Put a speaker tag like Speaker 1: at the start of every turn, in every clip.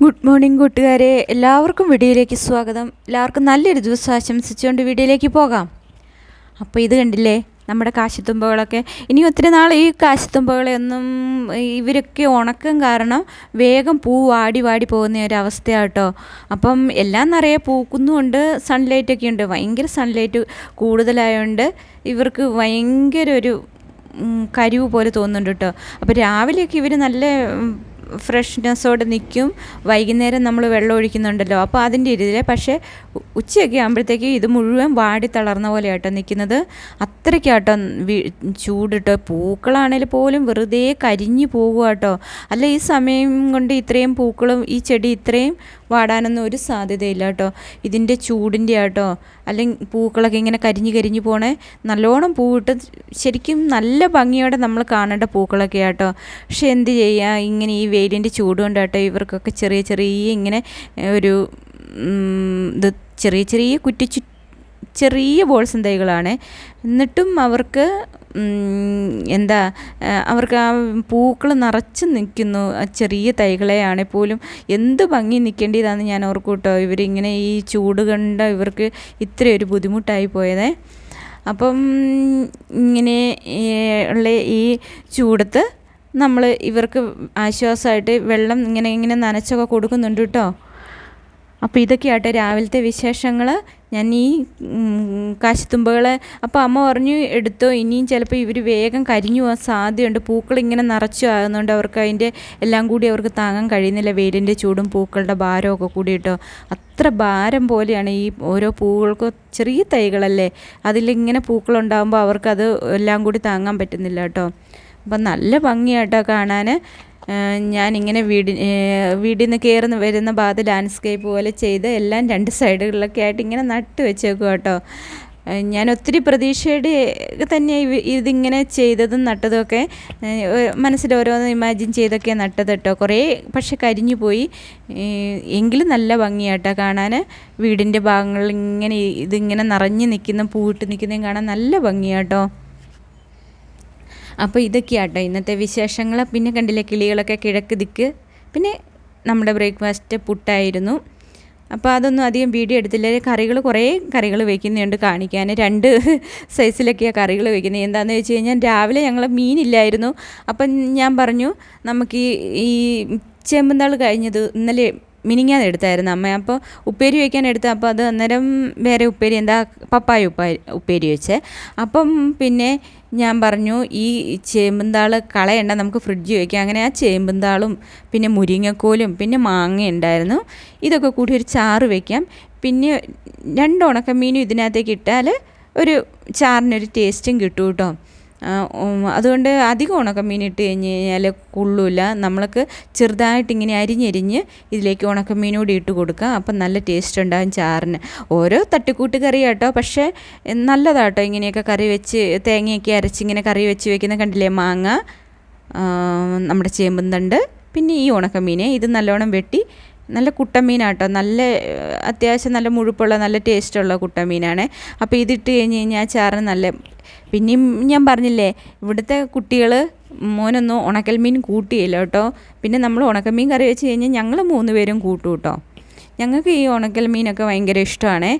Speaker 1: Good morning കൂട്ടുകാരെ. എല്ലാവർക്കും വീഡിയോയിലേക്ക് സ്വാഗതം. എല്ലാവർക്കും നല്ലൊരു ദിവസം ആശംസിച്ചുകൊണ്ട് വീഡിയോയിലേക്ക് പോകാം. അപ്പോൾ ഇത് കണ്ടില്ലേ? നമ്മുടെ കാശിത്തുമ്പകളൊക്കെ. ഇനി ഒത്തിരി നാൾ ഈ കാശിത്തുമ്പകളെ ഒന്നും ഇവരൊക്കെ ഉണക്കം കാരണം വേഗം പൂ വാടി വാടി പോകുന്ന ഒരു അവസ്ഥയാട്ടോ. അപ്പം എല്ലാം നിറയെ പൂക്കുന്നുമുണ്ട് സൺലൈറ്റൊക്കെ ഉണ്ട്. ഭയങ്കര സൺലൈറ്റ് കൂടുതലായതുകൊണ്ട് ഇവർക്ക് ഭയങ്കര ഒരു കരിവ് പോലെ തോന്നുന്നുണ്ട് കേട്ടോ. അപ്പോൾ രാവിലെയൊക്കെ ഇവർ നല്ല ഫ്രഷ്നെസ്സോടെ നിൽക്കും വൈകുന്നേരം നമ്മൾ വെള്ളം ഒഴിക്കുന്നുണ്ടല്ലോ. അപ്പോൾ അതിന്റെ ഇതിലെ പക്ഷേ ഉച്ചയൊക്കെ ആകുമ്പോഴത്തേക്ക് ഇത് മുഴുവൻ വാടി തളർന്ന പോലെ ആട്ടോ നിൽക്കുന്നത് അത്രയ്ക്കാട്ടോ ചൂടിട്ടോ പൂക്കളാണെങ്കിൽ പോലും വെറുതെ കരിഞ്ഞു പോകുക കേട്ടോ അല്ല ഈ സമയം കൊണ്ട് ഇത്രയും പൂക്കളും ഈ ചെടി ഇത്രയും വാടാനൊന്നും ഒരു സാധ്യതയില്ല കേട്ടോ. ഇതിന്റെ ചൂടിന്റെ ആട്ടോ. അല്ലെങ്കിൽ പൂക്കളൊക്കെ ഇങ്ങനെ കരിഞ്ഞ് കരിഞ്ഞ് പോണേ. നല്ലോണം പൂവിട്ട് ശരിക്കും നല്ല ഭംഗിയോടെ നമ്മൾ കാണേണ്ട പൂക്കളൊക്കെ ആട്ടോ. പക്ഷെ എന്ത് ചെയ്യുക ഇങ്ങനെ ഈ വെയിലിന്റെ ചൂട് കൊണ്ടാട്ടോ ഇവർക്കൊക്കെ ചെറിയ ചെറിയ ഇങ്ങനെ ഒരു ഇത് ചെറിയ ചെറിയ കുറ്റിച്ചു ചെറിയ ബോൾ തൈകളാണ്. എന്നിട്ടും അവർക്ക് എന്താ അവർക്ക് ആ പൂക്കൾ നിറച്ച് നിൽക്കുന്നു. ചെറിയ തൈകളെയാണെങ്കിൽ പോലും എന്ത് ഭംഗി നിൽക്കേണ്ടതാണെന്ന് ഞാൻ ഓർക്കൂട്ടോ. കേട്ടോ ഇവരിങ്ങനെ ഈ ചൂട് കണ്ട ഇവർക്ക് ഇത്രയൊരു ബുദ്ധിമുട്ടായി പോയതേ. അപ്പം ഇങ്ങനെ ഉള്ള ഈ ചൂടത്ത് നമ്മൾ ഇവർക്ക് ആശ്വാസമായിട്ട് വെള്ളം ഇങ്ങനെ ഇങ്ങനെ നനച്ചൊക്കെ കൊടുക്കുന്നുണ്ട് കേട്ടോ. അപ്പോൾ ഇതൊക്കെയാട്ടെ രാവിലത്തെ വിശേഷങ്ങൾ ഞാൻ ഈ കാശിത്തുമ്പുകളെ അപ്പോൾ അമ്മ പറഞ്ഞു എടുത്തോ ഇനിയും ചിലപ്പോൾ ഇവർ വേഗം കരിഞ്ഞു പോകാൻ സാധ്യതയുണ്ട്. പൂക്കൾ ഇങ്ങനെ നിറച്ചു ആകുന്നതുകൊണ്ട് അവർക്ക് അതിന്റെ എല്ലാം കൂടി അവർക്ക് താങ്ങാൻ കഴിയുന്നില്ല. വെയിലിന്റെ ചൂടും പൂക്കളുടെ ഭാരമൊക്കെ കൂടി കേട്ടോ. അത്ര ഭാരം പോലെയാണ് ഈ ഓരോ പൂക്കൾക്ക്. ചെറിയ തൈകളല്ലേ? അതിലിങ്ങനെ പൂക്കളുണ്ടാകുമ്പോൾ അവർക്കത് എല്ലാം കൂടി താങ്ങാൻ പറ്റുന്നില്ല കേട്ടോ. അപ്പം നല്ല ഭംഗിയാട്ടോ കാണാൻ. ഞാനിങ്ങനെ വീടി വീടിൽ നിന്ന് കയറുന്ന വരുന്ന ഭാഗത്ത് ലാൻഡ്സ്കേപ്പ് പോലെ ചെയ്ത് എല്ലാം രണ്ട് സൈഡുകളിലൊക്കെ ആയിട്ട് ഇങ്ങനെ നട്ട് വെച്ചേക്കും കേട്ടോ ഞാൻ ഒത്തിരി പ്രതീക്ഷയുടെ തന്നെ ഇതിങ്ങനെ ചെയ്തതും നട്ടതുമൊക്കെ മനസ്സിൽ ഓരോന്ന് ഇമാജിൻ ചെയ്തൊക്കെ നട്ടത് കേട്ടോ കുറേ പക്ഷെ കരിഞ്ഞു പോയി. എങ്കിലും നല്ല ഭംഗിയാട്ടോ കാണാൻ. വീടിന്റെ ഭാഗങ്ങളിൽ ഇങ്ങനെ ഇതിങ്ങനെ നിറഞ്ഞു നിൽക്കുന്ന പൂവിട്ട് നിൽക്കുന്നതും കാണാൻ നല്ല ഭംഗിയാട്ടോ അപ്പോൾ ഇതൊക്കെയാട്ടോ ഇന്നത്തെ വിശേഷങ്ങൾ പിന്നെ കണ്ടില്ലേ കിളികളൊക്കെ കിഴക്ക് ദിക്ക്. പിന്നെ നമ്മുടെ ബ്രേക്ക്ഫാസ്റ്റ് പുട്ടായിരുന്നു. അപ്പോൾ അതൊന്നും അധികം വീഡിയോ എടുത്തില്ല. കറികൾ കുറേ കറികൾ വയ്ക്കുന്നുണ്ട് കാണിക്കാൻ രണ്ട് സൈസിലൊക്കെയാണ് കറികൾ വയ്ക്കുന്നത് എന്താണെന്ന് വെച്ച് കഴിഞ്ഞാൽ രാവിലെ ഞങ്ങൾ മീനില്ലായിരുന്നു. അപ്പം ഞാൻ പറഞ്ഞു നമുക്ക് ഈ ചെമ്പന്താൾ കഴിഞ്ഞത് ഇന്നലെ മിനിങ്ങാതെ എടുത്തായിരുന്നു അമ്മ. അപ്പോൾ ഉപ്പേരി വയ്ക്കാൻ എടുത്ത അപ്പോൾ അത് അന്നേരം വേറെ ഉപ്പേരി എന്താ പപ്പായ ഉപ്പാരി ഉപ്പേരി വെച്ചേ. അപ്പം പിന്നെ ഞാൻ പറഞ്ഞു ഈ ചേമ്പന്താൾ കളയണ്ട നമുക്ക് ഫ്രിഡ്ജ് വയ്ക്കാം. അങ്ങനെ ആ ചേമ്പന്താളും പിന്നെ മുരിങ്ങക്കോലും പിന്നെ മാങ്ങ ഉണ്ടായിരുന്നു. ഇതൊക്കെ കൂടി ഒരു ചാറ് വയ്ക്കാം. പിന്നെ രണ്ട് ഉണക്കമീനും ഇതിനകത്തേക്ക് ഇട്ടാൽ ഒരു ചാറിനൊരു ടേസ്റ്റും കിട്ടും കേട്ടോ. അതുകൊണ്ട് അധികം ഉണക്കമീൻ ഇട്ട് കഴിഞ്ഞ് കഴിഞ്ഞാൽ കൊള്ളില്ല നമ്മൾക്ക് ചെറുതായിട്ട് ഇങ്ങനെ അരിഞ്ഞരിഞ്ഞ് ഇതിലേക്ക് ഉണക്കമീൻ കൂടി ഇട്ട് കൊടുക്കുക അപ്പം നല്ല ടേസ്റ്റ് ഉണ്ടാകും ചാറിന്. ഓരോ തട്ടിക്കൂട്ട് കറി കേട്ടോ പക്ഷേ നല്ലതാട്ടോ ഇങ്ങനെയൊക്കെ കറി വെച്ച് തേങ്ങയൊക്കെ അരച്ച് ഇങ്ങനെ കറി വെച്ച് വെക്കുന്ന കണ്ടില്ലേ? മാങ്ങ നമ്മുടെ ചേമ്പും തണ്ട് പിന്നെ ഈ ഉണക്കമീനെ ഇത് നല്ലോണം വെട്ടി നല്ല കുട്ടമീനാട്ടോ. നല്ല അത്യാവശ്യം നല്ല മുഴുപ്പുള്ള നല്ല ടേസ്റ്റുള്ള കുട്ടമീനാണ്. അപ്പോൾ ഇതിട്ട് കഴിഞ്ഞ് കഴിഞ്ഞാൽ ആ ചാറിന് നല്ല പിന്നെയും ഞാൻ പറഞ്ഞില്ലേ ഇവിടുത്തെ കുട്ടികൾ മോനൊന്നും ഉണക്കൽ മീൻ കൂട്ടിയില്ല കേട്ടോ പിന്നെ നമ്മൾ ഉണക്കമീൻ കറി വെച്ച് കഴിഞ്ഞാൽ ഞങ്ങൾ മൂന്ന് പേരും കൂട്ടും കേട്ടോ ഞങ്ങൾക്ക് ഈ ഉണക്കൽ മീനൊക്കെ ഭയങ്കര ഇഷ്ടമാണ്.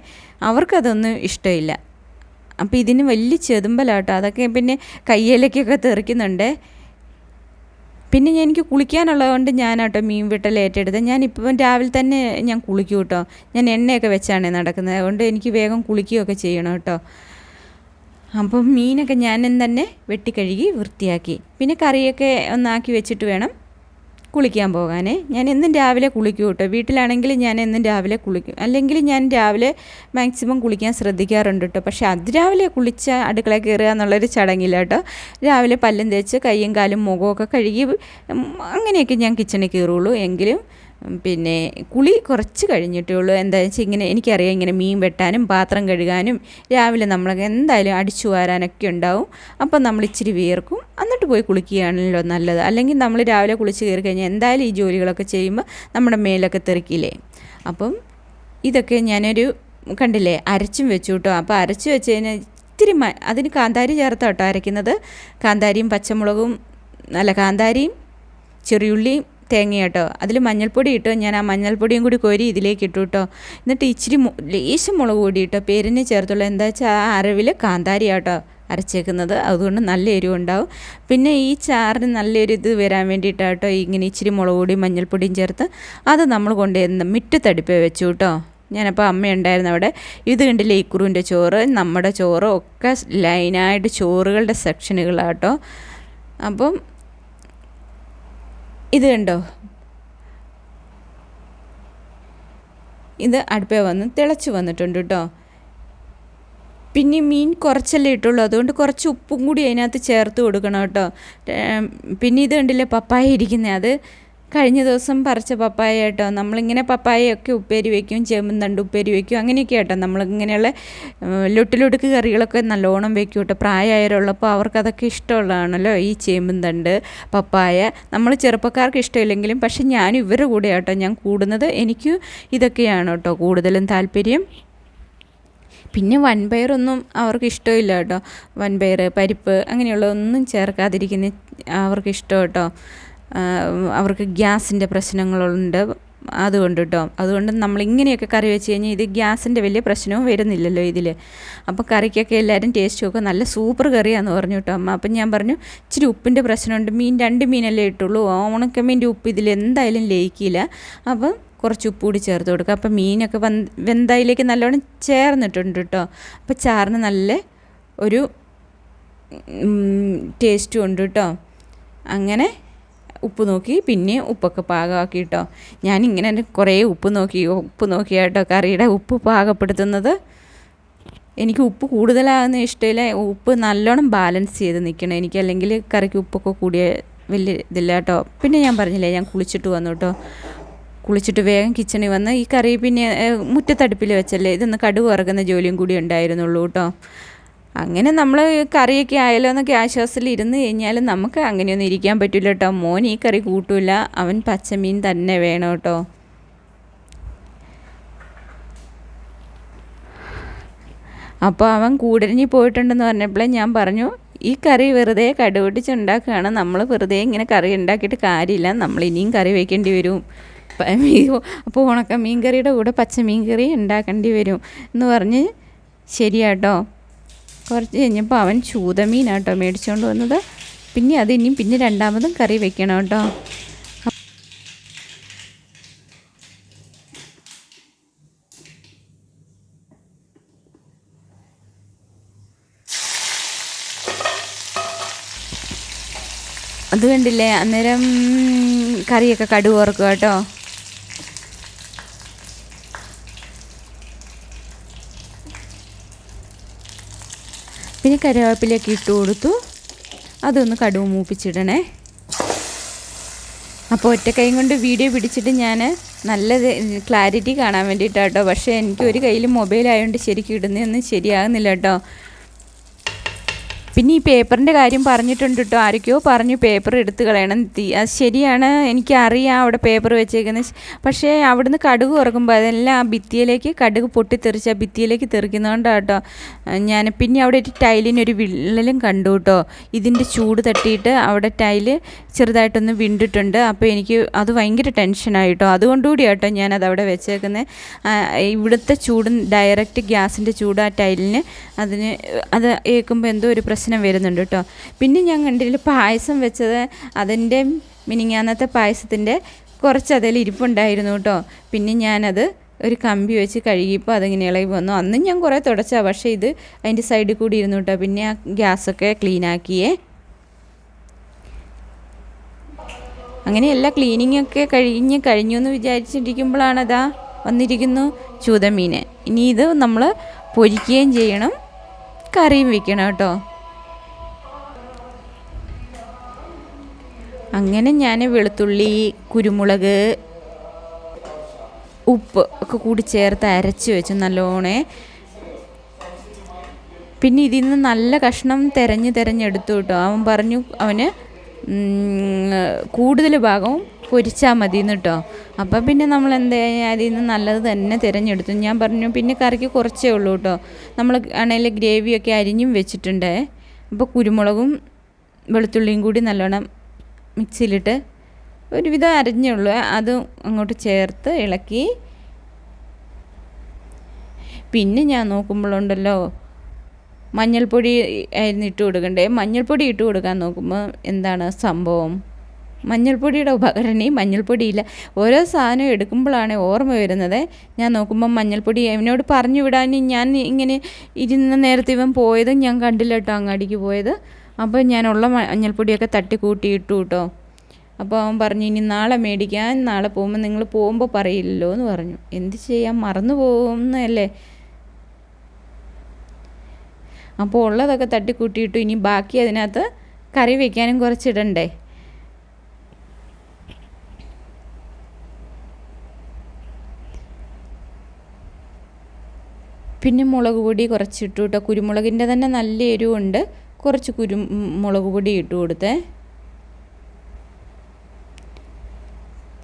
Speaker 1: അവർക്കതൊന്നും ഇഷ്ടമില്ല. അപ്പോൾ ഇതിന് വലിയ ചെതുമ്പലാട്ടോ. അതൊക്കെ പിന്നെ കയ്യിലേക്കൊക്കെ തെറിക്കുന്നുണ്ട്. പിന്നെ ഞാൻ എനിക്ക് കുളിക്കാനുള്ളതുകൊണ്ട് ഞാനാട്ടോ മീൻ വെട്ടൽ ഞാൻ ഞാനിപ്പം രാവിലെ തന്നെ ഞാൻ കുളിക്കും കേട്ടോ. ഞാൻ എണ്ണയൊക്കെ വെച്ചാണ് നടക്കുന്നത്. അതുകൊണ്ട് എനിക്ക് വേഗം കുളിക്കുകയൊക്കെ ചെയ്യണം കേട്ടോ. അപ്പം മീനൊക്കെ ഞാൻ തന്നെ വെട്ടിക്കഴുകി വൃത്തിയാക്കി. പിന്നെ കറിയൊക്കെ ഒന്നാക്കി വെച്ചിട്ട് വേണം കുളിക്കാൻ പോകാനേ. ഞാൻ എന്നും രാവിലെ കുളിക്കും കേട്ടോ. വീട്ടിലാണെങ്കിൽ ഞാൻ എന്നും രാവിലെ കുളിക്കും. അല്ലെങ്കിൽ ഞാൻ രാവിലെ മാക്സിമം കുളിക്കാൻ ശ്രദ്ധിക്കാറുണ്ട് കേട്ടോ. പക്ഷേ അതിരാവിലെ കുളിച്ച അടുക്കള കയറുക എന്നുള്ളൊരു ചടങ്ങില്ല കേട്ടോ. രാവിലെ പല്ലും തേച്ച് കൈയും കാലും മുഖമൊക്കെ കഴുകി അങ്ങനെയൊക്കെ ഞാൻ കിച്ചണിൽ കയറുള്ളൂ എങ്കിലും പിന്നെ കുളി കുറച്ച് കഴിഞ്ഞിട്ടേ ഉള്ളൂ. എന്താണെന്ന് വെച്ചാൽ ഇങ്ങനെ എനിക്കറിയാം ഇങ്ങനെ മീൻ വെട്ടാനും പാത്രം കഴുകാനും രാവിലെ നമ്മളൊക്കെ എന്തായാലും അടിച്ചു വാരാനൊക്കെ ഉണ്ടാവും. അപ്പം നമ്മൾ ഇച്ചിരി വിയർക്കും. എന്നിട്ട് പോയി കുളിക്കുകയാണല്ലോ നല്ലത്. അല്ലെങ്കിൽ നമ്മൾ രാവിലെ കുളിച്ച് കയറി കഴിഞ്ഞാൽ എന്തായാലും ഈ ജോലികളൊക്കെ ചെയ്യുമ്പോൾ നമ്മുടെ മേലൊക്കെ തെറിക്കില്ലേ? അപ്പം ഇതൊക്കെ ഞാനൊരു കണ്ടില്ലേ അരച്ചും വെച്ചു കേട്ടോ. അപ്പോൾ അരച്ച് വെച്ചതിന് ഇത്തിരി അതിന് കാന്താരി ചേർത്ത കേട്ടോ അരയ്ക്കുന്നത്. കാന്താരിയും പച്ചമുളകും അല്ല കാന്താരിയും ചെറിയുള്ളിയും തേങ്ങ കേട്ടോ. അതിൽ മഞ്ഞൾപ്പൊടി ഇട്ടോ ഞാൻ ആ മഞ്ഞൾപ്പൊടിയും കൂടി കോരി ഇതിലേക്ക് ഇട്ടു കേട്ടോ. എന്നിട്ട് ഇച്ചിരി ലേശം മുളക് പൊടി പേരിനെ ചേർത്തുള്ള എന്താ വെച്ചാൽ ആ അരവിൽ കാന്താരി കേട്ടോ. അരച്ചേക്കുന്നത്. അതുകൊണ്ട് നല്ല എരിവുണ്ടാവും. പിന്നെ ഈ ചാറിന് നല്ലൊരു ഇത് വരാൻ വേണ്ടിയിട്ടാട്ടോ ഇങ്ങനെ ഇച്ചിരി മുളക് പൊടിയും മഞ്ഞൾപ്പൊടിയും ചേർത്ത് അത് നമ്മൾ കൊണ്ടുവരുന്ന മിറ്റത്തടുപ്പേ വെച്ചു കേട്ടോ ഞാനപ്പോൾ അമ്മയുണ്ടായിരുന്നു അവിടെ. ഇത് കണ്ടില്ലേ ഇക്കുറുവിന്റെ ചോറ്? നമ്മുടെ ചോറ് ഒക്കെ ലൈനായിട്ട് ചോറുകളുടെ സെക്ഷനുകളാട്ടോ. അപ്പം ഇത് കണ്ടോ? ഇത് അടുപ്പേ വന്ന് തിളച്ച് വന്നിട്ടുണ്ട് കേട്ടോ. പിന്നെ മീൻ കുറച്ചല്ലേ ഇട്ടുള്ളൂ. അതുകൊണ്ട് കുറച്ച് ഉപ്പും കൂടി അതിനകത്ത് ചേർത്ത് കൊടുക്കണം കേട്ടോ. പിന്നെ ഇത് കണ്ടില്ലേ പപ്പായ ഇരിക്കുന്നത് അത് കഴിഞ്ഞ ദിവസം പറിച്ച പപ്പായ കേട്ടോ. നമ്മളിങ്ങനെ പപ്പായയൊക്കെ ഉപ്പേരി വയ്ക്കും ചേമ്പന്തണ്ട് ഉപ്പേരി വയ്ക്കും അങ്ങനെയൊക്കെ കേട്ടോ. നമ്മളിങ്ങനെയുള്ള ലൊട്ടിലൊടുക്ക് കറികളൊക്കെ നല്ലോണം വയ്ക്കും കേട്ടോ. പ്രായമായവരുള്ളപ്പോൾ അവർക്കതൊക്കെ ഇഷ്ടമുള്ളതാണല്ലോ ഈ ചേമ്പന്തണ്ട് പപ്പായ. നമ്മൾ ചെറുപ്പക്കാർക്ക് ഇഷ്ടമില്ലെങ്കിലും പക്ഷെ ഞാൻ ഇവരുടെ കൂടെ കേട്ടോ ഞാൻ കൂടുന്നത്. എനിക്ക് ഇതൊക്കെയാണ് കേട്ടോ കൂടുതലും താല്പര്യം. പിന്നെ വൻപയറൊന്നും അവർക്ക് ഇഷ്ടമില്ല കേട്ടോ. വൻപയർ പരിപ്പ് അങ്ങനെയുള്ള ഒന്നും ചേർക്കാതിരിക്കുന്ന അവർക്ക് ഇഷ്ടം കേട്ടോ അവർക്ക് ഗ്യാസിന്റെ പ്രശ്നങ്ങളുണ്ട് അതുകൊണ്ട് കേട്ടോ. അതുകൊണ്ട് നമ്മൾ ഇങ്ങനെയൊക്കെ കറി വെച്ച് കഴിഞ്ഞാൽ ഇത് ഗ്യാസിന്റെ വലിയ പ്രശ്നവും വരുന്നില്ലല്ലോ ഇതിൽ അപ്പോൾ കറിക്കൊക്കെ എല്ലാവരും ടേസ്റ്റ് നോക്കുക നല്ല സൂപ്പർ കറിയാന്ന് പറഞ്ഞു കേട്ടോ അമ്മ. അപ്പം ഞാൻ പറഞ്ഞു ഇച്ചിരി ഉപ്പിന്റെ പ്രശ്നമുണ്ട്. മീൻ രണ്ട് മീനല്ലേ ഇട്ടുള്ളൂ. ഓണക്കമീന്റെ ഉപ്പ് ഇതിൽ എന്തായാലും ലയിക്കില്ല. അപ്പം കുറച്ച് ഉപ്പ് കൂടി ചേർത്ത് കൊടുക്കുക. അപ്പോൾ മീനൊക്കെ വന്ന് വെന്തയിലേക്ക് നല്ലോണം ചേർന്നിട്ടുണ്ട് കേട്ടോ അപ്പോൾ ചാറിന് നല്ല ഒരു ടേസ്റ്റും ഉണ്ട് കേട്ടോ അങ്ങനെ ഉപ്പ് നോക്കി പിന്നെ ഉപ്പൊക്കെ പാകമാക്കി കേട്ടോ ഞാനിങ്ങനെ കുറേ ഉപ്പ് നോക്കി ഉപ്പ് നോക്കിയാട്ടോ കറിയുടെ ഉപ്പ് പാകപ്പെടുത്തുന്നത്. എനിക്ക് ഉപ്പ് കൂടുതലാകുന്ന ഇഷ്ടമില്ല. ഉപ്പ് നല്ലോണം ബാലൻസ് ചെയ്ത് നിൽക്കണം. എനിക്ക് അല്ലെങ്കിൽ കറിക്ക് ഉപ്പൊക്കെ കൂടിയ വലിയ ഇതില്ല കേട്ടോ പിന്നെ ഞാൻ പറഞ്ഞില്ലേ ഞാൻ കുളിച്ചിട്ട് വന്നു കേട്ടോ കുളിച്ചിട്ട് വേഗം കിച്ചണിൽ വന്ന് ഈ കറി പിന്നെ മുറ്റത്തടുപ്പിൽ വെച്ചല്ലേ? ഇതൊന്ന് കടുവ് ഇറക്കുന്ന ജോലിയും കൂടി ഉണ്ടായിരുന്നുള്ളൂ കേട്ടോ. അങ്ങനെ നമ്മൾ കറിയൊക്കെ ആയാലോ എന്നൊക്കെ ആശ്വാസത്തിൽ ഇരുന്ന് കഴിഞ്ഞാൽ നമുക്ക് അങ്ങനെയൊന്നും ഇരിക്കാൻ പറ്റില്ല കേട്ടോ. മോൻ ഈ കറി കൂട്ടില്ല അവൻ പച്ചമീൻ തന്നെ വേണം കേട്ടോ. അപ്പോൾ അവൻ കൂടരിഞ്ഞ് പോയിട്ടുണ്ടെന്ന് പറഞ്ഞപ്പോഴേ ഞാൻ പറഞ്ഞു ഈ കറി വെറുതെ കടുപിടിച്ചുണ്ടാക്കുകയാണ് നമ്മൾ വെറുതെ ഇങ്ങനെ കറി ഉണ്ടാക്കിയിട്ട് കാര്യമില്ല. നമ്മൾ ഇനിയും കറി വയ്ക്കേണ്ടി വരും. അപ്പോൾ ഉണക്ക മീൻ കറിയുടെ കൂടെ പച്ചമീൻ കറി ഉണ്ടാക്കേണ്ടി വരും എന്ന് പറഞ്ഞ് ശരിയാട്ടോ. കുറച്ച് കഴിഞ്ഞപ്പോൾ അവൻ ചൂതമീനാട്ടോ മേടിച്ചുകൊണ്ട് വന്നത്. പിന്നെ അത് ഇനിയും പിന്നെ രണ്ടാമതും കറി വെക്കണം കേട്ടോ. അത് കണ്ടില്ലേ? അന്നേരം കറിയൊക്കെ കടുവർക്കും കേട്ടോ. പിന്നെ കറിവേപ്പിലേക്ക് ഇട്ട് കൊടുത്തു. അതൊന്ന് കടുവ് മൂപ്പിച്ചിടണേ. അപ്പോൾ ഒറ്റ കൈ കൊണ്ട് വീഡിയോ പിടിച്ചിട്ട് ഞാൻ നല്ല ക്ലാരിറ്റി കാണാൻ വേണ്ടിയിട്ടാട്ടോ പക്ഷേ എനിക്ക് ഒരു കയ്യിൽ മൊബൈൽ ആയതുകൊണ്ട് ശരിക്കും ഇടുന്നതൊന്നും ശരിയാകുന്നില്ല കേട്ടോ പിന്നെ ഈ പേപ്പറിന്റെ കാര്യം പറഞ്ഞിട്ടുണ്ട് കേട്ടോ ആരൊക്കെയോ പറഞ്ഞു പേപ്പർ എടുത്ത് കളയണം തീ. അത് ശരിയാണ്. എനിക്കറിയാം അവിടെ പേപ്പർ വെച്ചേക്കുന്നത് പക്ഷേ അവിടുന്ന് കടുക് ഉറക്കുമ്പോൾ അതെല്ലാം ആ ഭിത്തിയിലേക്ക് കടുക് പൊട്ടിത്തെറിച്ച് ആ ഭിത്തിയിലേക്ക് തെറിക്കുന്നതുകൊണ്ടാണ് കേട്ടോ ഞാൻ പിന്നെ അവിടെ ഒരു ടൈലിനൊരു വിള്ളലും കണ്ടു കേട്ടോ ഇതിന്റെ ചൂട് തട്ടിയിട്ട് അവിടെ ടൈൽ ചെറുതായിട്ടൊന്ന് വിണ്ടിട്ടുണ്ട്. അപ്പോൾ എനിക്ക് അത് ഭയങ്കര ടെൻഷനായി കേട്ടോ അതുകൊണ്ടുകൂടി കേട്ടോ ഞാനത് അവിടെ വെച്ചേക്കുന്നത് ഇവിടുത്തെ ചൂട് ഡയറക്റ്റ് ഗ്യാസിന്റെ ചൂട് ആ ടൈലിന് അതിന് അത് ഏൽക്കുമ്പോൾ എന്തോ ഒരു പ്രശ്നം പ്രശ്നം വരുന്നുണ്ട് കേട്ടോ. പിന്നെ ഞാൻ കണ്ടില്ല പായസം വെച്ചത് അതിന്റെ മിനിങ്ങാന്നത്തെ പായസത്തിന്റെ കുറച്ച് അതിൽ ഇരിപ്പുണ്ടായിരുന്നു കേട്ടോ. പിന്നെ ഞാനത് ഒരു കമ്പി വെച്ച് കഴുകിയപ്പോൾ അതിങ്ങനെ ഇളകി വന്നു. അന്നും ഞാൻ കുറേ തുടച്ചാ പക്ഷേ ഇത് അതിന്റെ സൈഡിൽ കൂടി ഇരുന്നു കേട്ടോ. പിന്നെ ആ ഗ്യാസൊക്കെ ക്ലീനാക്കിയേ അങ്ങനെ എല്ലാ ക്ലീനിങ്ങൊക്കെ കഴിഞ്ഞ് കഴിഞ്ഞു എന്ന് വിചാരിച്ചിരിക്കുമ്പോഴാണ് അതാ വന്നിരിക്കുന്നു ചൂതമീൻ. ഇനി ഇത് നമ്മൾ പൊരിക്കുകയും ചെയ്യണം കറിയും വെക്കണം കേട്ടോ. അങ്ങനെ ഞാൻ വെളുത്തുള്ളി കുരുമുളക് ഉപ്പ് ഒക്കെ കൂടി ചേർത്ത് അരച്ച് വെച്ചു നല്ലോണേ. പിന്നെ ഇതിൽ നിന്ന് നല്ല കഷ്ണം തിരഞ്ഞ് തിരഞ്ഞെടുത്തു കേട്ടോ. അവൻ പറഞ്ഞു അവന് കൂടുതൽ ഭാഗവും പൊരിച്ചാൽ മതി കേട്ടോ. അപ്പം പിന്നെ നമ്മൾ എന്താ അതിൽ നിന്ന് നല്ലത് തന്നെ തിരഞ്ഞെടുത്തു. ഞാൻ പറഞ്ഞു പിന്നെ കറിക്ക് കുറച്ചേ ഉള്ളൂ കേട്ടോ. നമ്മൾ ആണെങ്കിൽ ഗ്രേവിയൊക്കെ അരിഞ്ഞും വെച്ചിട്ടുണ്ട്. അപ്പോൾ കുരുമുളകും വെളുത്തുള്ളിയും കൂടി നല്ലോണം മിക്സിയിലിട്ട് ഒരുവിധം അരഞ്ഞുള്ളൂ അത് അങ്ങോട്ട് ചേർത്ത് ഇളക്കി. പിന്നെ ഞാൻ നോക്കുമ്പോഴുണ്ടല്ലോ മഞ്ഞൾപ്പൊടി ആയിരുന്നു ഇട്ട് കൊടുക്കണ്ടേ? മഞ്ഞൾപ്പൊടി ഇട്ട് കൊടുക്കാൻ നോക്കുമ്പോൾ എന്താണ് സംഭവം? മഞ്ഞൾപ്പൊടിയുടെ ഉപകരണി മഞ്ഞൾപ്പൊടിയില്ല. ഓരോ സാധനം എടുക്കുമ്പോഴാണ് ഓർമ്മ വരുന്നത്. ഞാൻ നോക്കുമ്പോൾ മഞ്ഞൾപ്പൊടി എന്നോട് പറഞ്ഞു വിടാൻ ഞാൻ ഇങ്ങനെ ഇരുന്ന നേരത്തെ ഇവൻ പോയതും ഞാൻ കണ്ടില്ല കേട്ടോ അങ്ങാടിക്ക് പോയത്. അപ്പോൾ ഞാനുള്ള മഞ്ഞൾപ്പൊടിയൊക്കെ തട്ടി കൂട്ടി ഇട്ടു കേട്ടോ. അപ്പോൾ അവൻ പറഞ്ഞു ഇനി നാളെ മേടിക്കാൻ നാളെ പോകുമ്പോൾ നിങ്ങൾ പോകുമ്പോൾ പറയില്ലല്ലോ എന്ന് പറഞ്ഞു. എന്ത് ചെയ്യാൻ മറന്നു പോകുന്നല്ലേ അപ്പോൾ ഉള്ളതൊക്കെ തട്ടിക്കൂട്ടിയിട്ടു ഇനി ബാക്കി അതിനകത്ത് കറി വയ്ക്കാനും കുറച്ചിടണ്ടേ. പിന്നെ മുളക് പൊടി കുറച്ചിട്ടു കേട്ടോ കുരുമുളകിന്റെ തന്നെ നല്ല എരിവുണ്ട്. കുറച്ച് കുരു മുളക് പൊടി ഇട്ട് കൊടുത്തേ.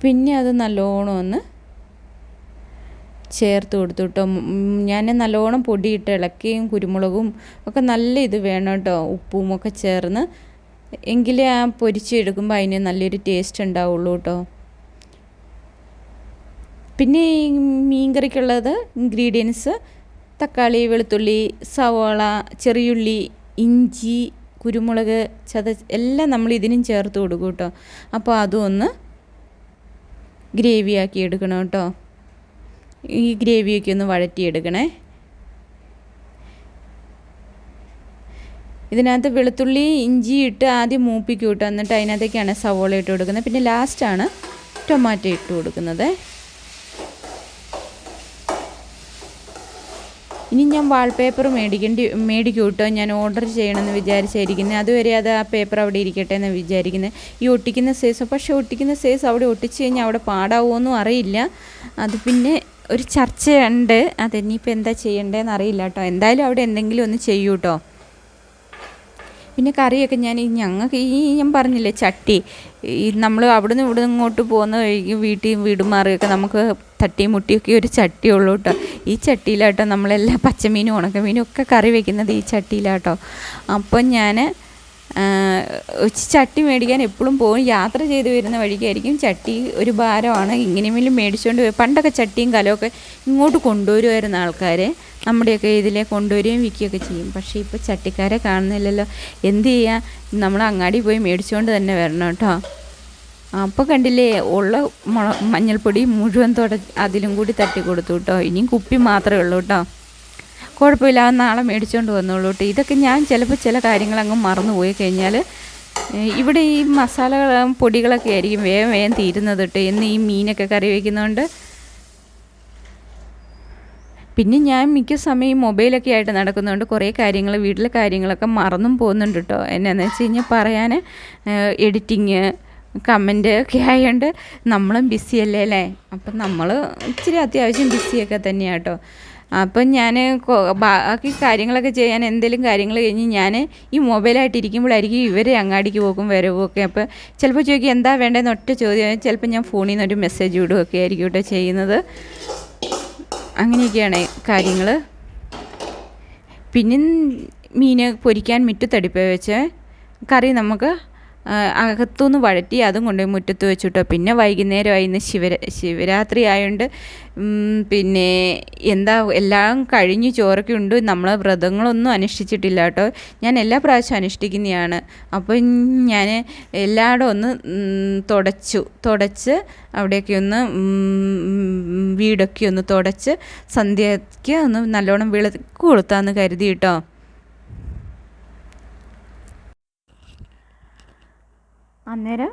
Speaker 1: പിന്നെ അത് നല്ലോണം ഒന്ന് ചേർത്ത് കൊടുത്തു കേട്ടോ ഞാൻ നല്ലോണം പൊടിയിട്ട് ഇളക്കിയും കുരുമുളകും ഒക്കെ നല്ല ഇത് വേണം കേട്ടോ ഉപ്പും ഒക്കെ ചേർന്ന് എങ്കിലേ ആ പൊരിച്ചെടുക്കുമ്പോൾ അതിന് നല്ലൊരു ടേസ്റ്റ് ഉണ്ടാവുള്ളൂ കേട്ടോ പിന്നെ ഈ മീൻകറിക്കുള്ളത് ഇൻഗ്രീഡിയൻസ് തക്കാളി വെളുത്തുള്ളി സവോള ചെറിയുള്ളി ഇഞ്ചി കുരുമുളക് ചത എല്ലാം നമ്മൾ ഇതിനും ചേർത്ത് കൊടുക്കും കേട്ടോ. അപ്പോൾ അതൊന്ന് ഗ്രേവിയാക്കി എടുക്കണം കേട്ടോ. ഈ ഗ്രേവിയൊക്കെ ഒന്ന് വഴറ്റിയെടുക്കണേ ഇതിനകത്ത് വെളുത്തുള്ളി ഇഞ്ചി ഇട്ട് ആദ്യം മൂപ്പിക്കും കേട്ടോ. എന്നിട്ട് അതിനകത്തേക്കാണ് സവോള ഇട്ട് കൊടുക്കുന്നത്. പിന്നെ ലാസ്റ്റാണ് ടൊമാറ്റോ ഇട്ട് കൊടുക്കുന്നത്. ഇനി ഞാൻ വാൾപേപ്പർ മേടിക്കേണ്ടി മേടിക്കും കേട്ടോ. ഞാൻ ഓർഡർ ചെയ്യണമെന്ന് വിചാരിച്ചായിരിക്കുന്നത്. അതുവരെ അത് ആ പേപ്പർ അവിടെ ഇരിക്കട്ടെ എന്ന് വിചാരിക്കുന്നത്. ഈ ഒട്ടിക്കുന്ന സൈസ് പക്ഷേ ഒട്ടിക്കുന്ന സൈസ് അവിടെ ഒട്ടിച്ച് കഴിഞ്ഞാൽ അവിടെ പാടാവുമോന്നും അറിയില്ല. അത് പിന്നെ ഒരു ചർച്ചയുണ്ട്. അതെനിയിപ്പോൾ എന്താ ചെയ്യേണ്ടതെന്ന് അറിയില്ല കേട്ടോ. എന്തായാലും അവിടെ എന്തെങ്കിലും ഒന്ന് ചെയ്യൂ കേട്ടോ. പിന്നെ കറിയൊക്കെ ഞാൻ ഞങ്ങൾക്ക് ഈ ഞാൻ പറഞ്ഞില്ലേ ചട്ടി ഈ നമ്മൾ അവിടെ നിന്ന് ഇവിടെ ഇങ്ങോട്ട് പോകുന്ന വഴിക്ക് വീട്ടിൽ വീടും മാറിയൊക്കെ നമുക്ക് തട്ടിയും മുട്ടിയൊക്കെ ഒരു ചട്ടിയുള്ളൂ കേട്ടോ ഈ ചട്ടിയിലാട്ടോ നമ്മളെല്ലാം പച്ചമീനും ഉണക്കമീനും ഒക്കെ കറി വെക്കുന്നത് ഈ ചട്ടിയിലാട്ടോ. അപ്പം ഞാൻ ചട്ടി മേടിക്കാൻ എപ്പോഴും പോകും യാത്ര ചെയ്ത് വരുന്ന വഴിക്കായിരിക്കും ചട്ടി ഒരു ഭാരമാണ് ഇങ്ങനെയെങ്കിലും മേടിച്ചുകൊണ്ട് പണ്ടൊക്കെ ചട്ടിയും കലമൊക്കെ ഇങ്ങോട്ട് കൊണ്ടുവരുമായിരുന്ന ആൾക്കാരെ. നമ്മുടെയൊക്കെ ഇതിലെ കൊണ്ടുവരികയും വിൽക്കുകയൊക്കെ ചെയ്യും. പക്ഷേ ഇപ്പോൾ ചട്ടിക്കാരെ കാണുന്നില്ലല്ലോ. എന്ത് ചെയ്യുക നമ്മൾ അങ്ങാടി പോയി മേടിച്ചുകൊണ്ട് തന്നെ വരണം കേട്ടോ. അപ്പോൾ കണ്ടില്ലേ ഉള്ള മുള മഞ്ഞൾപ്പൊടി മുഴുവൻ തുട അതിലും കൂടി തട്ടി കൊടുത്തു കേട്ടോ. ഇനിയും കുപ്പി മാത്രമേ ഉള്ളൂ കേട്ടോ. കുഴപ്പമില്ല നാളെ മേടിച്ചുകൊണ്ട് വന്നോളൂ കേട്ടോ ഇതൊക്കെ ഞാൻ ചിലപ്പോൾ ചില കാര്യങ്ങൾ അങ്ങ് മറന്നു പോയി കഴിഞ്ഞാൽ ഇവിടെ ഈ മസാലകൾ പൊടികളൊക്കെ ആയിരിക്കും വേഗം വേഗം തീരുന്നത് കേട്ടോ എന്ന് ഈ മീനൊക്കെ കറി വയ്ക്കുന്നതുകൊണ്ട് പിന്നെ ഞാൻ മിക്ക സമയം മൊബൈലൊക്കെ ആയിട്ട് നടക്കുന്നതുകൊണ്ട് കുറേ കാര്യങ്ങൾ വീട്ടിലെ കാര്യങ്ങളൊക്കെ മറന്നും പോകുന്നുണ്ട് കേട്ടോ എന്നാന്ന് വെച്ച് കഴിഞ്ഞാൽ പറയാൻ എഡിറ്റിങ് കമന്റ് ഒക്കെ ആയതുകൊണ്ട് നമ്മളും ബിസിയല്ലേ അല്ലേ? അപ്പം നമ്മൾ ഇച്ചിരി അത്യാവശ്യം ബിസിയൊക്കെ തന്നെയാണ് കേട്ടോ അപ്പം ഞാൻ ബാക്കി കാര്യങ്ങളൊക്കെ ചെയ്യാൻ എന്തെങ്കിലും കാര്യങ്ങൾ കഴിഞ്ഞ് ഞാൻ ഈ മൊബൈലായിട്ട് ഇരിക്കുമ്പോഴായിരിക്കും ഇവരെ അങ്ങാടിക്ക് പോകും വരവും ഒക്കെ. അപ്പോൾ ചിലപ്പോൾ ചോദിക്കും എന്താ വേണ്ടതെന്ന്? ഒറ്റ ചോദ്യം ചിലപ്പോൾ ഞാൻ ഫോണിൽ നിന്നൊരു മെസ്സേജ് വിടുകയൊക്കെ ആയിരിക്കും കേട്ടോ ചെയ്യുന്നത്. അങ്ങനെയൊക്കെയാണ് കാര്യങ്ങൾ. പിന്നെ മീൻ പൊരിക്കാൻ മുറ്റത്തടിപ്പ് വെച്ച്. കറി നമുക്ക് അകത്തുനിന്ന് വഴറ്റി അതും കൊണ്ടുപോയി മുറ്റത്ത് വെച്ചിട്ടോ. പിന്നെ വൈകുന്നേരമായി ഇന്ന് ശിവര ശിവരാത്രി ആയതുകൊണ്ട് പിന്നെ എന്താ എല്ലാം കഴിഞ്ഞ് ചോറൊക്കെ ഉണ്ട്. നമ്മൾ വ്രതങ്ങളൊന്നും അനുഷ്ഠിച്ചിട്ടില്ല കേട്ടോ ഞാൻ എല്ലാ പ്രാവശ്യവും അനുഷ്ഠിക്കുന്നതാണ് അപ്പോൾ ഞാൻ എല്ലായിടും ഒന്ന് തുടച്ചു. തുടച്ച് അവിടെയൊക്കെ ഒന്ന് വീടൊക്കെ ഒന്ന് തുടച്ച് സന്ധ്യയ്ക്ക് ഒന്ന് നല്ലോണം വിളക്ക് കൊളുത്താന്ന് കരുതി കേട്ടോ അന്നേരം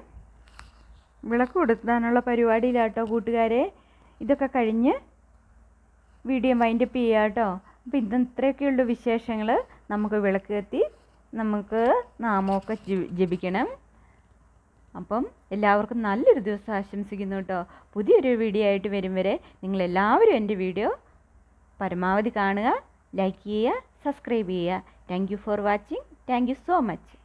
Speaker 1: വിളക്ക് കൊടുത്താനുള്ള പരിപാടിയിലാട്ടോ കൂട്ടുകാരെ. ഇതൊക്കെ കഴിഞ്ഞ് വീഡിയോ വൈൻഡപ്പ് ചെയ്യുക കേട്ടോ. അപ്പോൾ ഇന്ന് ഇത്രയൊക്കെയുള്ള വിശേഷങ്ങൾ നമുക്ക് വിളക്ക് കത്തി നമുക്ക് നാമമൊക്കെ ജപിക്കണം. അപ്പം എല്ലാവർക്കും നല്ലൊരു ദിവസം ആശംസിക്കുന്നു കേട്ടോ. പുതിയൊരു വീഡിയോ ആയിട്ട് വരും വരെ നിങ്ങളെല്ലാവരും എന്റെ വീഡിയോ പരമാവധി കാണുക ലൈക്ക് ചെയ്യുക സബ്സ്ക്രൈബ് ചെയ്യുക. Thank you for watching thank you so much